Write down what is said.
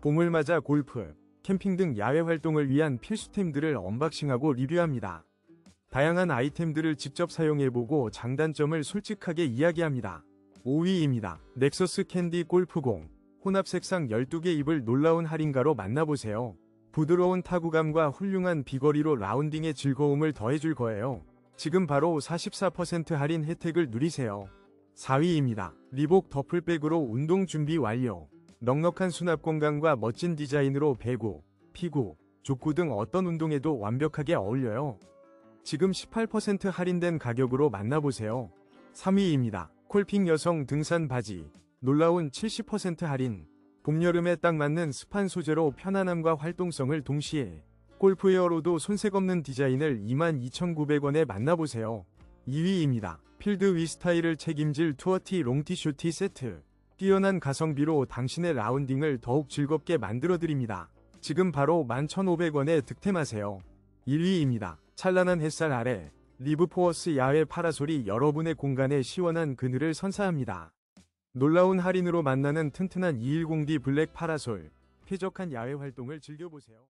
봄을 맞아 골프, 캠핑 등 야외 활동을 위한 필수템들을 언박싱하고 리뷰합니다. 다양한 아이템들을 직접 사용해보고 장단점을 솔직하게 이야기합니다. 5위입니다. 넥서스 캔디 골프공. 혼합 색상 12개 입을 놀라운 할인가로 만나보세요. 부드러운 타구감과 훌륭한 비거리로 라운딩의 즐거움을 더해줄 거예요. 지금 바로 44% 할인 혜택을 누리세요. 4위입니다. 리복 더플백으로 운동 준비 완료. 넉넉한 수납 공간과 멋진 디자인으로 배구, 피구, 족구 등 어떤 운동에도 완벽하게 어울려요. 지금 18% 할인된 가격으로 만나보세요. 3위입니다. 콜핑 여성 등산 바지. 놀라운 70% 할인. 봄, 여름에 딱 맞는 습한 소재로 편안함과 활동성을 동시에 골프웨어로도 손색 없는 디자인을 22,900원에 만나보세요. 2위입니다. 필드 위 스타일을 책임질 투어티 롱티 슈티 세트. 뛰어난 가성비로 당신의 라운딩을 더욱 즐겁게 만들어드립니다. 지금 바로 11,500원에 득템하세요. 1위입니다. 찬란한 햇살 아래 리브포어스 야외 파라솔이 여러분의 공간에 시원한 그늘을 선사합니다. 놀라운 할인으로 만나는 튼튼한 210D 블랙 파라솔, 쾌적한 야외 활동을 즐겨보세요.